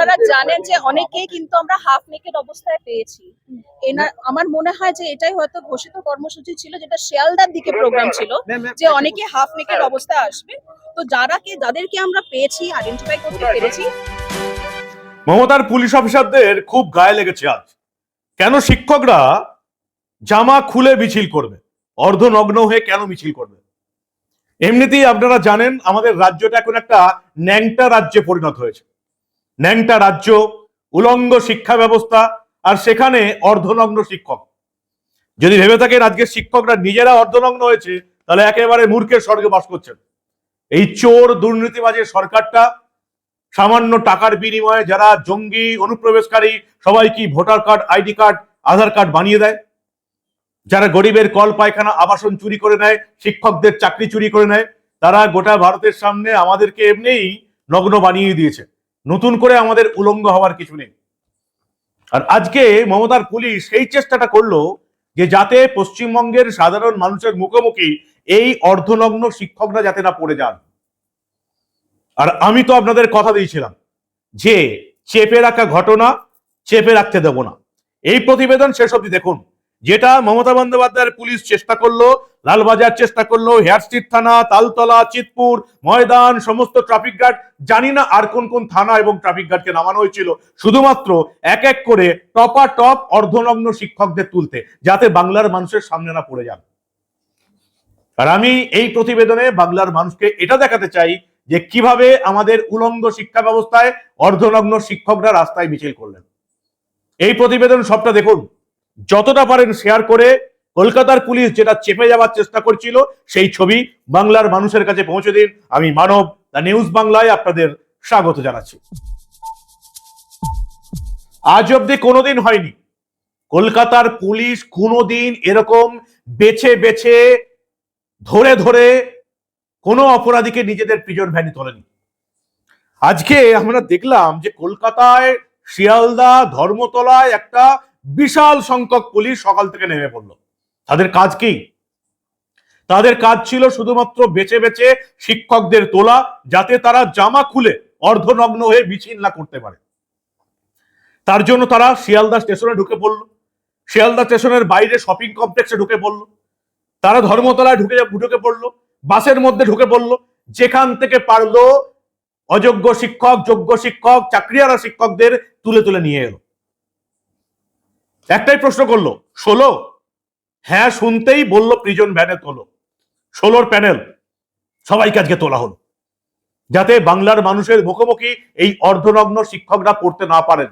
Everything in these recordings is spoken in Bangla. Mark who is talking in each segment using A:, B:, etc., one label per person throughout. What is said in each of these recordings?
A: আপনারা জানেন যে অনেকেই কিন্তু আমরা হাফ নেকেড অবস্থায় পেয়েছি। এনার আমার মনে হয় যে এটাই হয়তো ঘোষিত কর্মসূচি ছিল যেটা শিয়ালদার দিকে প্রোগ্রাম ছিল যে অনেকে হাফ নেকেড অবস্থায় আসবে। তো যারা কে যাদেরকে আমরা পেয়েছি আইডেন্টিফাই করতে পেরেছি।
B: মমতার পুলিশ অফিসারদের খুব গায়ে লেগেছে আজ। কেন শিক্ষকরা জামা খুলে মিছিল করবে? অর্ধনগ্ন হয়ে কেন মিছিল করবে? এমনিতেই আপনারা জানেন আমাদের রাজ্যটা এখন একটা ন্যাংটা রাজ্যে পরিণত হয়েছে। ন্যাংটা রাজ্য, উলঙ্গ শিক্ষা ব্যবস্থা আর সেখানে অর্ধনগ্ন শিক্ষক। যদি ভেবে থাকেন আজকে শিক্ষকরা নিজেরা অর্ধনগ্ন হয়েছে, তাহলে একেবারে মূর্খের স্বর্গে বাস করছেন। এই চোর দুর্নীতিবাজের সরকারটা সামান্য টাকার বিনিময়ে যারা জঙ্গি, অনুপ্রবেশকারী, সবাই কি voter card, ID card, Aadhaar card বানিয়ে দেয়? যারা গরিবের কল, পায়খানা, আবাসন চুরি করে নেয়, শিক্ষকদের চাকরি চুরি করে নেয়, তারা গোটা ভারতের সামনে আমাদেরকে এমনিই নগ্ন বানিয়ে দিয়েছে। নতুন করে আমাদের উলঙ্গ হওয়ার কিছু নেই। আর আজকে মমতার পুলিশ সেই চেষ্টাটা করল যে যাতে পশ্চিমবঙ্গের সাধারণ মানুষের মুখোমুখি এই অর্ধনগ্ন শিক্ষকরা যাতে না পড়ে যান। আর আমি তো আপনাদের কথা দিয়েছিলাম যে চেপে রাখা ঘটনা, চেপে রাখতে দেব না। এই প্রতিবেদন শেষ অবধি দেখুন। যেটা মমতা বন্দ্যোপাধ্যায়ের পুলিশ চেষ্টা করল, লালবাজার চেষ্টা করল, হেয়ার স্ট্রিট থানা, তালতলা, চিতপুর, ময়দান, সমস্ত ট্রাফিক গার্ড জানি না আর কোন কোন থানা এবং ট্রাফিক গার্ডকে নামানো হয়েছিল শুধুমাত্র এক এক করে টপা টপ অর্ধনগ্ন শিক্ষকদের তুলতে, যাতে বাংলার মানুষের সামনে না পড়ে যান। আর আমি এই প্রতিবেদনে বাংলার মানুষকে এটা দেখাতে চাই যে কীভাবে আমাদের উলঙ্গ শিক্ষা ব্যবস্থায় অর্ধনগ্ন শিক্ষকরা রাস্তায় মিছিল করলেন। এই প্রতিবেদন সবটা দেখুন। যতটা পারেন শেয়ার করে কলকাতার পুলিশ যেটা চেপে যাওয়ার চেষ্টা করছিল, সেই ছবি বাংলার মানুষের কাছে পৌঁছে দিন। আমি মানব দ্য নিউজ বাংলায় আপনাদের স্বাগত জানাচ্ছি। আজ অব্দি কোনোদিন হয়নি। কলকাতার পুলিশ কোনোদিন এরকম বেছে বেছে, ধরে ধরে কোনো অপরাধীকে নিজেদের প্রিজন ভ্যানে তোলেনি। আজকে আমরা দেখলাম যে কলকাতায় শিয়ালদা ধর্মতলায় একটা বিশাল সংখ্যক পুলিশ সকাল থেকে নেমে পড়ল। তাদের কাজ কি? তাদের কাজ ছিল শুধুমাত্র বেছে বেছে শিক্ষকদের তোলা, যাতে তারা জামা খুলে অর্ধনগ্ন হয়ে মিছিল না করতে পারে। তার জন্য তারা শিয়ালদা স্টেশনে ঢুকে পড়ল। শিয়ালদা স্টেশনের বাইরে শপিং কমপ্লেক্সে ঢুকে পড়ল। তারা ধর্মতলায় ঢুকে ঢুকে পড়ল। বাসের মধ্যে ঢুকে পড়ল। যেখান থেকে পারল অযোগ্য শিক্ষক, যোগ্য শিক্ষক, চাকরিয়ারা শিক্ষকদের তুলে তুলে নিয়ে এলো। একটাই প্রশ্ন করল, ষোলো? হ্যাঁ শুনতেই বলল প্রিজন ভ্যানে তোলো। ষোলোর প্যানেল সবাইকে আজকে তোলা হলো। যাতে বাংলার মানুষের মুখোমুখি এই অর্ধনগ্ন শিক্ষকরা পড়তে না পারেন।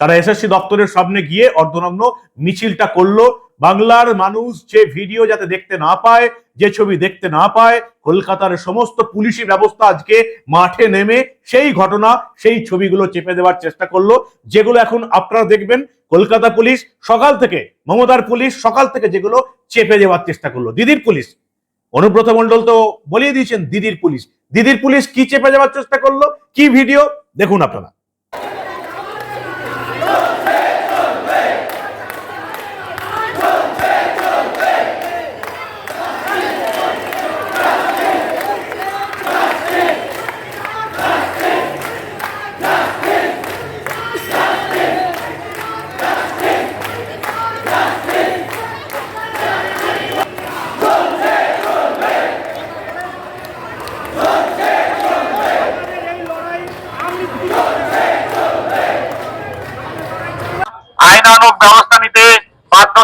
B: তারা এসএসসি দপ্তরের সামনে গিয়ে অর্ধনগ্ন মিছিলটা করল বাংলার মানুষ যে ভিডিও যাতে দেখতে না পায়, যে ছবি দেখতে না পায়, কলকাতার সমস্ত পুলিশি ব্যবস্থা আজকে মাঠে নেমে সেই ঘটনা, সেই ছবিগুলো চেপে দেওয়ার চেষ্টা করল, যেগুলো এখন আপনারা দেখবেন, কলকাতা পুলিশ সকাল থেকে, মমতার পুলিশ সকাল থেকে যেগুলো চেপে দেওয়ার চেষ্টা করল। দিদির পুলিশ, অনুব্রত মন্ডল তো বলিয়ে দিয়েছেন, দিদির পুলিশ। দিদির পুলিশ কি চেপে যাওয়ার চেষ্টা করল, কি ভিডিও দেখুন আপনারা
C: আইনানুগ ব্যবস্থা নিতে বাধ্য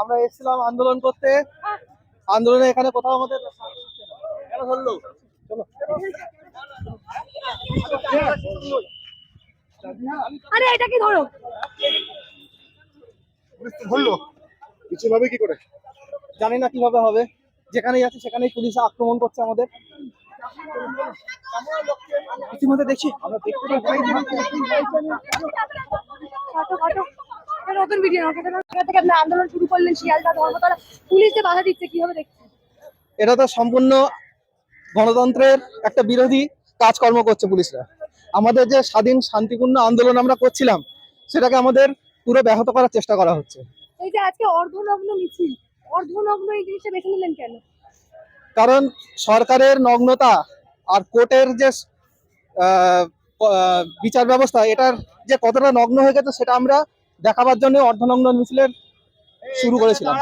D: আমরা এসেছিলাম আন্দোলন করতে। আন্দোলনে এখানে কোথাও আমাদের কেন ধরলো?
E: আরে এটা কি ধরো?
D: ধরলো। কিছু হবে কি করে? জানি না কীভাবে হবে। যেখানেই যাচ্ছে সেখানেই পুলিশ আক্রমণ করছে আমাদের। ইতিমধ্যে দেখছি।
E: নতুন ভিডিও থেকে আপনি আন্দোলন শুরু করলেন শিয়ালদা ধর্মতলা পুলিশ বাধা দিচ্ছে কীভাবে দেখছেন
D: এটা তো সম্পূর্ণ গণতন্ত্রের একটা বিরোধী কাজকর্ম করছে পুলিশরা। আমাদের যে স্বাধীন শান্তিপূর্ণ আন্দোলন আমরা করছিলাম, সেটাকে আমাদের পুরো ব্যাহত করার চেষ্টা করা হচ্ছে।
E: এই যে আজকে অর্ধনগ্ন মিছিল, অর্ধনগ্ন এই জিনিসটা বেছে নিলেন কেন?
D: কারণ সরকারের নগ্নতা আর কোর্টের যে বিচার ব্যবস্থা এটার যে কতটা নগ্ন হয়ে গেছে সেটা আমরা দেখাবার জন্য অর্ধনগ্ন মিছিলের শুরু করেছিলাম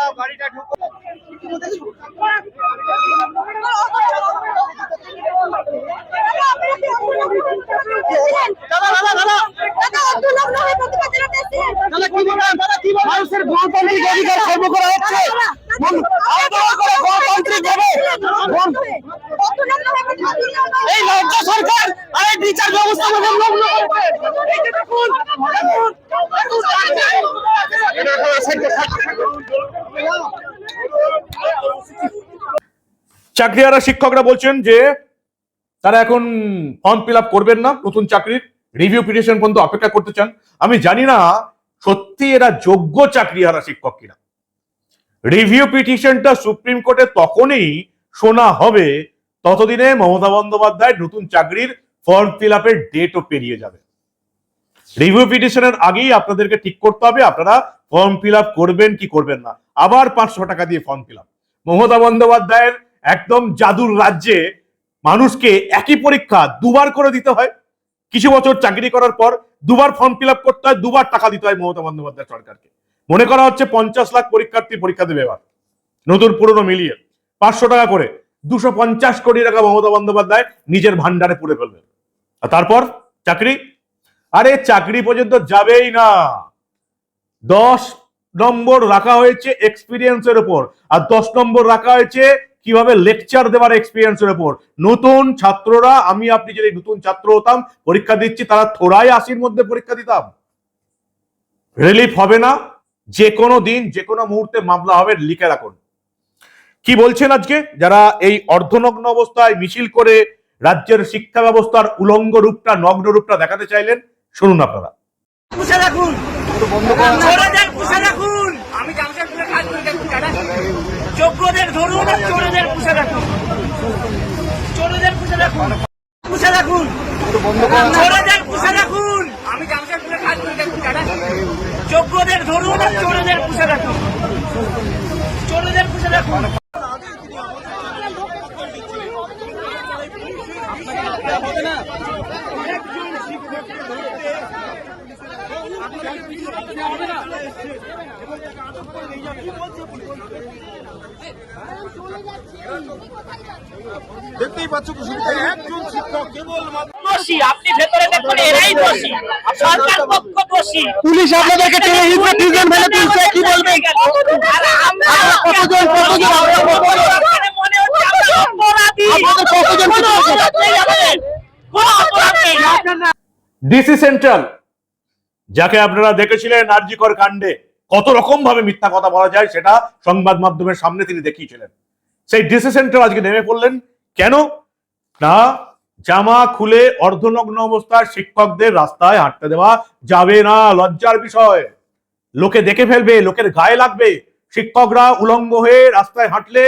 D: মানুষের গণতান্ত্রিক অধিকার খর্ব করা হচ্ছে আন্দোলন করে গণতান্ত্রিক ভাবে এই রাজ্য সরকার, আর এই বিচার ব্যবস্থা
B: চাকরিহারা শিক্ষকরা বলছেন যে তারা এখন ফর্ম ফিল করবেন না, নতুন চাকরির রিভিউ পিটিশন পর্যন্ত অপেক্ষা করতে চান। আমি জানি না সত্যি এরা যোগ্য চাকরিহারা শিক্ষক কিনা। রিভিউ পিটিশনটা সুপ্রিম কোর্টে তখনই শোনা হবে ততদিনে মমতা বন্দ্যোপাধ্যায় নতুন চাকরির ফর্ম ফিল আপের ডেটও পেরিয়ে যাবে। রিভিউ পিটিশনের আগেই আপনাদেরকে ঠিক করতে হবে, আপনারা ফর্ম ফিল আপ করবেন কি করবেন না। আবার পাঁচশো টাকা দিয়ে ফর্ম ফিল আপ মমতা বন্দ্যোপাধ্যায়ের একদম জাদুর রাজ্যে মানুষকে একই পরীক্ষা দুবার করে দিতে হয়। কিছু বছর চাকরি করার পর দুবার ফর্ম ফিল আপ করতে হয়, দুবার টাকা দিতে হয় মমতা বন্দ্যোপাধ্যায় সরকারকে। মনে করা হচ্ছে পঞ্চাশ লাখ পরীক্ষার্থী পরীক্ষা দেবে এবার। নতুন পুরনো মিলিয়ে। পাঁচশো টাকা করে। দুশো পঞ্চাশ কোটি টাকা মমতা বন্দ্যোপাধ্যায় নিজের ভান্ডারে পুরে ফেলবে আর তারপর চাকরি? আরে চাকরি পর্যন্ত যাবেই না। দশ নম্বর রাখা হয়েছে এক্সপিরিয়েন্সের উপর। আর দশ নম্বর রাখা হয়েছে কীভাবে লেকচার দেওয়ার এক্সপিরিয়েন্সের উপর। নতুন ছাত্ররা, আমি আপনি যদি নতুন ছাত্র হতাম, পরীক্ষা দিচ্ছি, তারা থোড়াই আশির মধ্যে পরীক্ষা দিতাম। রিলিফ হবে না। যে কোনো দিন যে কোনো মুহূর্তে মামলা হবে, লিখে রাখুন। কি বলছেন আজকে? যারা এই অর্ধনগ্ন অবস্থায় মিছিল করে রাজ্যের শিক্ষা ব্যবস্থার উলঙ্গ রূপটা নগ্ন রূপটা দেখাতে চাইলেন শুনুন আপনারা।
F: পুষে রাখুন চোরেদের পুষে রাখুন আমি জামশেদপুরে কাজ করে দেখুন দাদা। যোগ্যদের ধরুন চোরেদের পুষে রাখুন চোরেদের পুষে রাখুন পুষে রাখুন চোরেদের পুষে রাখুন আমি জামশেদপুরে কাজ করে দেখুন দাদা যোগ্যদের ধরুন আর চোরেদের পুষে রাখুন চোরেদের পুষে রাখুন দোষী আপনি ভেতরে দেখুন এরাই দোষী সরকার পক্ষ দোষী
D: পুলিশ আপনাদেরকে টেনে প্রিজন তুলছে কি বলবেন? কতজন কতজন
F: মনে
B: ডিসি সেন্ট্রাল যাকে আপনারা দেখেছিলেন আরজিকর কাণ্ডে কত রকম ভাবে মিথ্যা কথা বলা যায় সেটা সংবাদ মাধ্যমের সামনে তিনি দেখিয়েছিলেন। সেই ডিসি সেন্ট্রাল আজকে নেমে পড়লেন। কেন? না জামা খুলে অর্ধনগ্ন অবস্থায় শিক্ষকদের রাস্তায় হাঁটতে দেওয়া যাবে না, লজ্জার বিষয়। লোকে দেখে ফেলবে, লোকের গায়ে লাগবে। শিক্ষকরা উলঙ্গ হয়ে রাস্তায় হাঁটলে,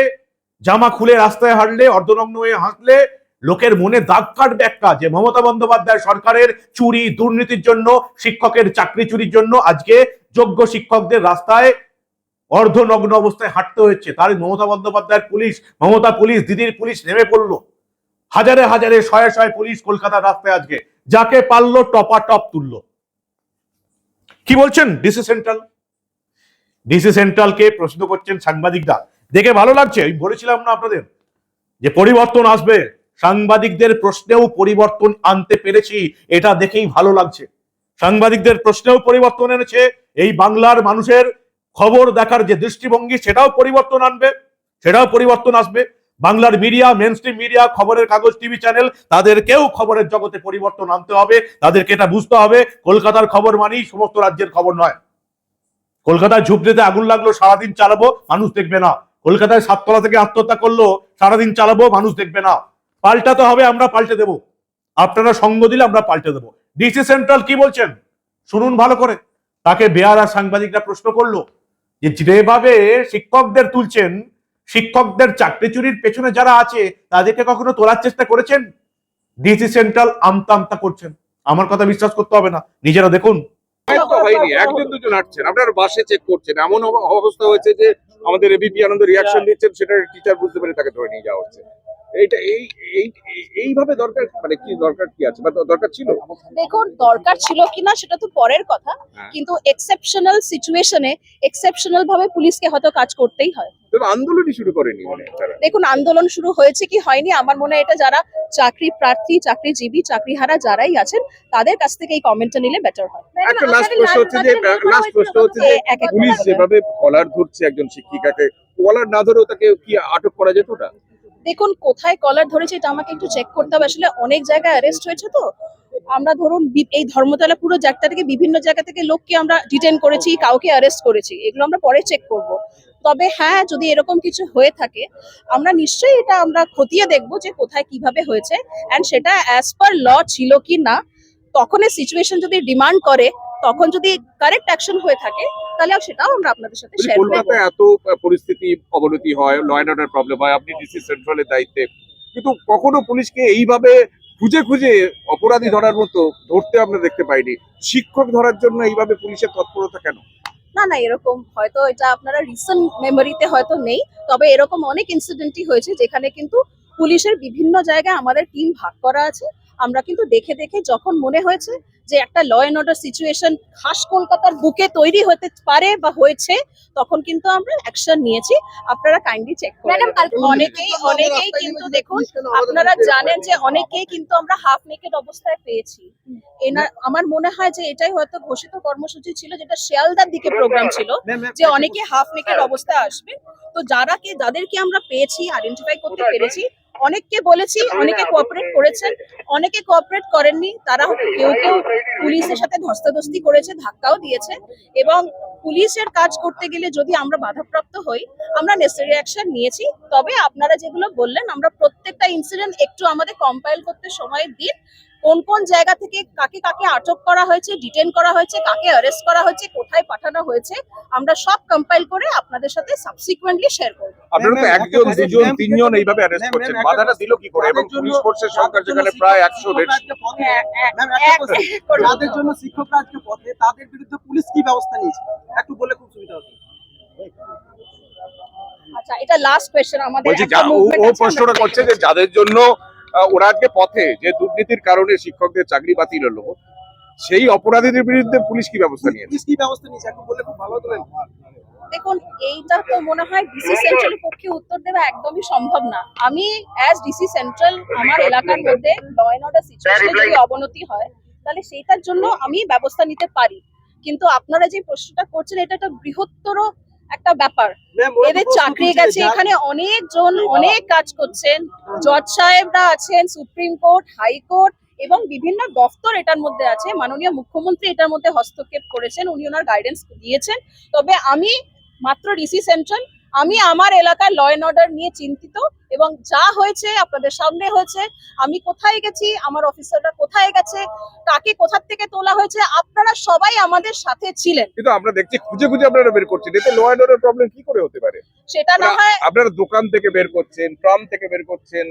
B: জামা খুলে রাস্তায় হাঁটলে, অর্ধনগ্ন হয়ে হাঁটলে লোকের মনে দাগ কাটবে একটা যে মমতা বন্দ্যোপাধ্যায় সরকারের চুরি, দুর্নীতির জন্য, শিক্ষকের চাকরি চুরির জন্য আজকে যোগ্য শিক্ষকদের রাস্তায় অর্ধনগ্ন অবস্থায় হাঁটতে হচ্ছে তার মমতা বন্দ্যোপাধ্যায়ের পুলিশ, মমতা পুলিশ, দিদির পুলিশ নেমে পড়ল। হাজারে হাজারে শয়ে শয়ে পুলিশ কলকাতার রাস্তায় আজকে, যাকে পারল টপা টপ তুললো। কি বলছেন ডিসি সেন্ট্রাল? ডিসি সেন্ট্রালকে প্রশ্ন করছেন সাংবাদিকরা। দেখে ভালো লাগছে, আমি বলেছিলাম না আপনাদের, যে পরিবর্তন আসবে। সাংবাদিকদের প্রশ্নেও পরিবর্তন আনতে পেরেছি, এটা দেখেই ভালো লাগছে। সাংবাদিকদের প্রশ্নেও পরিবর্তন এনেছে, এই বাংলার মানুষের খবর দেখার যে দৃষ্টিভঙ্গি, সেটাও পরিবর্তন আনবে, সেটাও পরিবর্তন আসবে। বাংলার মিডিয়া মেন মিডিয়া, খবরের কাগজ টিভি চ্যানেল তাদেরকেও খবরের জগতে পরিবর্তন আনতে হবে। তাদেরকে এটা বুঝতে হবে, কলকাতার খবর মানেই সমস্ত রাজ্যের খবর নয়। কলকাতায় ঝুপড়িতে আগুন লাগল, সারাদিন চালাবো, মানুষ দেখবে না। কলকাতায় সাততলা থেকে আত্মহত্যা করল, সারাদিন চালাবো, মানুষ দেখবে না। পাল্টাতে হবে, আমরা পাল্টে দেব। আপনারা সঙ্গ দিলে আমরা পাল্টে দেবো। ডিসি সেন্ট্রাল কি বলছেন? শুনুন ভালো করে। তাকে বেয়ার সাংবাদিকরা প্রশ্ন করল যে, যেভাবে শিক্ষকদের তুলছেন শিক্ষকদের চাকরি চুরির পেছনে যারা আছে তাদেরকে কখনো তোলার চেষ্টা করেছেন? ডিসি সেন্ট্রাল আমতা আমতা করছেন। আমার কথা বিশ্বাস করতে হবে না। নিজেরা দেখুন।
G: হয়নি একজন দুজন আপনার বাসে চেক করছেন। এমন অবস্থা হয়েছে যে আমাদের এবিপি আনন্দ রিয়াকশন দিচ্ছেন সেটা টিচার বুঝতে পেরে তাকে ধরে নিয়ে যাওয়া হচ্ছে। এইটা এই এই এই- এইভাবে দরকার মানে কি দরকার কি আছে? বা দরকার ছিল?
A: দেখুন দরকার ছিল কিনা সেটা তো পরের কথা
G: হ্যাঁ।
A: কিন্তু এক্সেপশনাল সিচুয়েশনে এক্সেপশনাল ভাবে পুলিশকে হয়তো কাজ করতেই হয়।
G: তবে আন্দোলনই শুরু করেনি মানে
A: দেখুন আন্দোলন শুরু হয়েছে কি হয়নি আমার মনে হয় এটা যারা চাকরি প্রার্থী চাকরিজীবী চাকরিহারা যারাই আছেন তাদের কাছ থেকে এই কমেন্টটা নিলে বেটার হয়।
G: একটা লাস্ট প্রশ্ন হচ্ছে যে লাস্ট প্রশ্ন হচ্ছে যে পুলিশ যেভাবে কলার ধরছে একজন শিক্ষিকাকে কলার না ধরেও তাকে কি আটক করা যেত না
A: দেখুন কোথায় কলার ধরেছে এটা আমাকে একটু চেক করতে হবে। আসলে অনেক জায়গায় অ্যারেস্ট হয়েছে তো। আমরা ধরুন এই ধর্মতলা পুরো জায়গা থেকে বিভিন্ন জায়গা থেকে লোককে আমরা ডিটেন করেছি, কাউকে অ্যারেস্ট করেছি। এগুলো আমরা পরে চেক করব। তবে হ্যাঁ যদি এরকম কিছু হয়ে থাকে, আমরা নিশ্চয়ই এটা আমরা খতিয়ে দেখব যে কোথায় কীভাবে হয়েছে। অ্যান্ড সেটা অ্যাজ পার ল ছিল কি না তখন সিচুয়েশন যদি ডিমান্ড করে তখন যদি কারেক্ট অ্যাকশন হয়ে থাকে তাহলে সেটাও আমরা আপনাদের সাথে শেয়ার করব।
G: কলকাতায় এত পরিস্থিতি অবনতি হয় ল অ্যান্ড অর্ডার প্রবলেম হয় আপনি ডিসি সেন্ট্রালের দায়িত্বে। কিন্তু কখনো পুলিশকে এইভাবে খুঁজে খুঁজে অপরাধী ধরার মতো ধরতে আমরা দেখতে পাইনি। শিক্ষক ধরার জন্য এইভাবে পুলিশের তৎপরতা কেন?
A: না না এরকম হয়তো এটা আপনারা রিসেন্ট মেমোরিতে হয়তো নেই তবে এরকম অনেক ইনসিডেন্টই হয়েছে যেখানে কিন্তু পুলিশের বিভিন্ন জায়গায় আমাদের টিম ভাগ করা আছে। আমরা কিন্তু দেখে দেখে যখন মনে হয়েছে যে একটা ল অ্যান্ড অর্ডার সিচুয়েশন খাস কলকাতার বুকে তৈরি হতে পারে বা হয়েছে তখন কিন্তু আমরা অ্যাকশন নিয়েছি। আপনারা কাইন্ডলি চেক করুন
E: ম্যাডাম
A: অনেকেই অনেকেই কিন্তু দেখুন আপনারা জানেন যে অনেকেই কিন্তু আমরা হাফ নেকেড অবস্থায় পেয়েছি। এনার আমার মনে হয় যে এটাই হয়তো ঘোষিত কর্মসূচি ছিল যেটা শিয়ালদার দিকে প্রোগ্রাম ছিল যে অনেকে হাফ নেকেড অবস্থায় আসবে। তো যারা কে যাদেরকে আমরা পেয়েছি আইডেন্টিফাই করতে পেরেছি অনেককে বলেছি অনেকে কোঅপারেট করেছেন অনেকে কোঅপারেট করেননি তারা কেউ কেউ পুলিশের সাথে ধস্তাধস্তি করেছে ধাক্কাও দিয়েছে এবং পুলিশের কাজ করতে গেলে যদি আমরা বাধাপ্রাপ্ত হই আমরা নেসেসারি অ্যাকশন নিয়েছি। তবে আপনারা যেগুলো বললেন আমরা প্রত্যেকটা ইনসিডেন্ট একটু আমাদের কম্পাইল করতে সময় দিন। কোন কোন জায়গা থেকে কাকে কাকে আটক করা হয়েছে ডিটেন করা হয়েছে কাকে অ্যারেস্ট করা হয়েছে কোথায় পাঠানো হয়েছে আমরা সব কম্পাইল করে আপনাদের সাথে সাবসিকুয়েন্টলি শেয়ার করব।
G: আপনারা তো একজন দুজন তিনজন এইভাবে অ্যারেস্ট করছেন বাধাটা দিল কি করে? এবং পুলিশ ফোর্সের সংখ্যা যেখানে প্রায় একশো দেড়শো।
D: পথে-
A: হ্যাঁ, করব।
D: যাদের জন্য শিক্ষকরা আজকে পথে তাদের বিরুদ্ধে পুলিশ কি ব্যবস্থা নিয়েছে? একটু বলে খুব সুবিধা হতো
A: আচ্ছা এটা লাস্ট আমাদের।
G: যা- ও
A: movement
G: ও
A: আছে, আমরা
G: প্রশ্নটা করছে যে যাদের জন্য ওরা আজকে পথে যে দুর্নীতির কারণে শিক্ষকদের চাকরি বাতিল হলো সেই অপরাধীদের বিরুদ্ধে পুলিশ কি ব্যবস্থা নিয়েছে?
D: পুলিশ কি ব্যবস্থা নিয়েছে? একটু বলে খুব ভালো হতো ম্যাম।
A: দেখুন এইটা তো মনে হয় ডিসি সেন্ট্রালের পক্ষে উত্তর দেওয়া একদমই সম্ভব না। আমি অ্যাজ ডিসি সেন্ট্রাল আমার এলাকার মধ্যে ল অ্যান্ড অর্ডার সিচুয়েশনে যদি অবনতি হয় তাহলে সেইটার জন্য আমি ব্যবস্থা নিতে পারি। কিন্তু আপনারা যে প্রশ্নটা করছেন এটা একটা বৃহত্তর একটা ব্যাপার। এদের চাকরি গেছে এখানে অনেকজন অনেক কাজ করছেন। জজ সাহেবরা আছেন সুপ্রিম কোর্ট হাইকোর্ট এবং বিভিন্ন দপ্তর এটার মধ্যে আছে। মাননীয় মুখ্যমন্ত্রী এটার মধ্যে হস্তক্ষেপ করেছেন উনি ওনার গাইডেন্স দিয়েছেন। তবে আমি মাত্র ডিসি সেন্ট্রাল আমি আমার এলাকার ল অ্যান্ড অর্ডার নিয়ে চিন্তিত এবং যা হয়েছে আপনাদের সামনে হয়েছে আমি কোথায় গেছি আমার অফিসাররা কোথায় গেছে কাকে কোথার থেকে তোলা হয়েছে আপনারা সবাই আমাদের সাথে ছিলেন।
G: কিন্তু আমরা দেখছি খুঁজে খুঁজে আপনারা বের করছেন। এতে ল অ্যান্ড অর্ডার প্রবলেম কি করে হতে পারে?
A: সেটা না হয়
G: আপনারা দোকান থেকে বের করছেন ট্রাম থেকে বের করছেন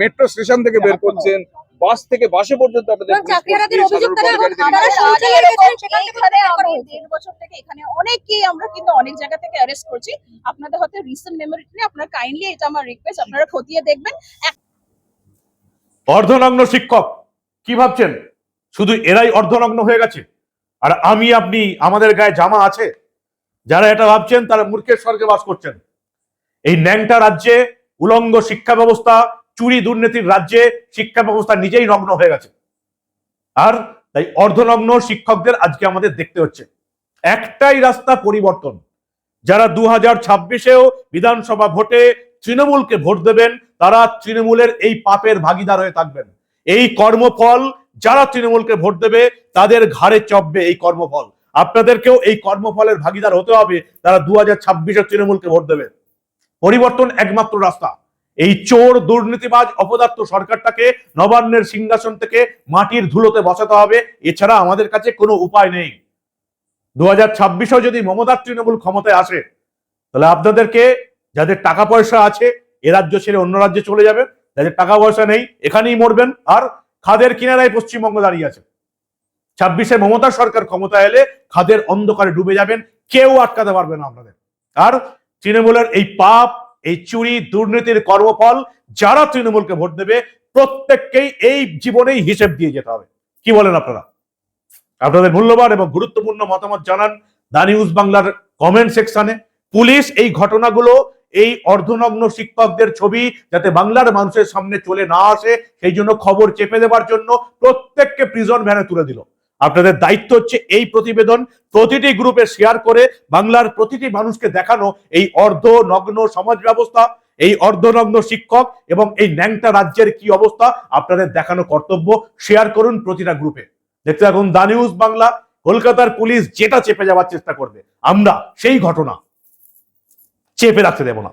G: মেট্রো স্টেশন থেকে বের করছেন বাস থেকে বাসে পর্যন্ত আপনাদের force
E: অভিযোগ তারা
G: কর্মচারীদের
E: আপনারা
G: নিয়ে-
E: শৌচালয়ে
A: আগে
E: গেছেন,
A: এরকম
E: সেখান থেকে
A: এইখানে
E: উদ্ধার করা
A: আমি
E: হয়েছে।
A: দেড় বছর থেকে এখানে অনেককেই আমরা কিন্তু অনেক জায়গা থেকে অ্যারেস্ট করছি। আপনাদের হয়তো রিসেন্ট মেমোরি আপনারা কাইন্ডলি এটা আমার রিকোয়েস্ট আপনারা খতিয়ে দেখবেন।
B: অর্ধনগ্ন শিক্ষক কি ভাবছেন? শুধু এরাই অর্ধনগ্ন হয়ে গেছে? আর আমি আপনি আমাদের গায়ে জামা আছে? যারা এটা ভাবছেন তারা মূর্খের স্বর্গে বাস করছেন। এই ন্যাংটা রাজ্যে উলঙ্গ শিক্ষা ব্যবস্থা চুরি দুর্নীতির রাজ্যে শিক্ষা ব্যবস্থা নিজেই নগ্ন হয়ে গেছে। আর তাই অর্ধনগ্ন শিক্ষকদের আজকে আমাদের দেখতে হচ্ছে। একটাই রাস্তা পরিবর্তন। যারা দু হাজার ছাব্বিশেও বিধানসভা ভোটে তৃণমূলকে ভোট দেবেন, তারা তৃণমূলের এই পাপের ভাগিদার হয়ে থাকবেন। এই কর্মফল, যারা তৃণমূলকে ভোট দেবে, তাদের ঘাড়ে চপবে এই কর্মফল। আপনাদেরকেও এই কর্মফলের ভাগিদার হতে হবে, তারা দু হাজার ছাব্বিশে তৃণমূলকে ভোট দেবে। পরিবর্তন একমাত্র রাস্তা। এই চোর দুর্নীতিবাজ অপদার্থ সরকারটাকে নবান্নের সিংহাসন থেকে মাটির ধুলোতে বসাতে হবে, এছাড়া আমাদের কাছে কোনো উপায় নেই। দু হাজার যদি মমতার তৃণমূল ক্ষমতায় আসে, তাহলে আপনাদেরকে যাদের টাকা পয়সা আছে, এ রাজ্য ছেড়ে অন্য রাজ্যে চলে যাবে যাদের টাকা পয়সা নেই, এখানেই মরবেন। আর খাদের কিনারায় পশ্চিমবঙ্গ দাঁড়িয়ে আছে। ছাব্বিশে মমতা সরকার ক্ষমতা এলে খাদের অন্ধকারে ডুবে যাবেন, কেউ আটকাতে পারবে না আপনাদের। আর তৃণমূলের এই পাপ এই চুরি দুর্নীতির কর্মফল যারা তৃণমূলকে ভোট দেবে, প্রত্যেককেই এই জীবনেই হিসেব দিয়ে যেতে হবে। কি বলেন আপনারা? আপনাদের মূল্যবান এবং গুরুত্বপূর্ণ মতামত জানান দা নিউজ বাংলার কমেন্ট সেকশনে। পুলিশ এই ঘটনাগুলো, এই অর্ধনগ্ন শিক্ষকদের ছবি যাতে বাংলার মানুষের সামনে চলে না আসে, সেই জন্য খবর চেপে দেবার জন্য প্রত্যেককে প্রিজন ভ্যানে তুলে দিল। আপনাদের দায়িত্ব হচ্ছে এই প্রতিবেদন প্রতিটি গ্রুপে শেয়ার করে বাংলার প্রতিটি মানুষকে দেখানো এই অর্ধ নগ্ন সমাজ ব্যবস্থা, এই অর্ধনগ্ন শিক্ষক এবং এই ন্যাংটা রাজ্যের কি অবস্থা আপনাদের দেখানো কর্তব্য। শেয়ার করুন প্রতিটা গ্রুপে দেখতে থাকুন দা নিউজ বাংলা, কলকাতার পুলিশ যেটা চেপে যাওয়ার চেষ্টা করবে। আমরা সেই ঘটনা চেপে রাখতে দেব না।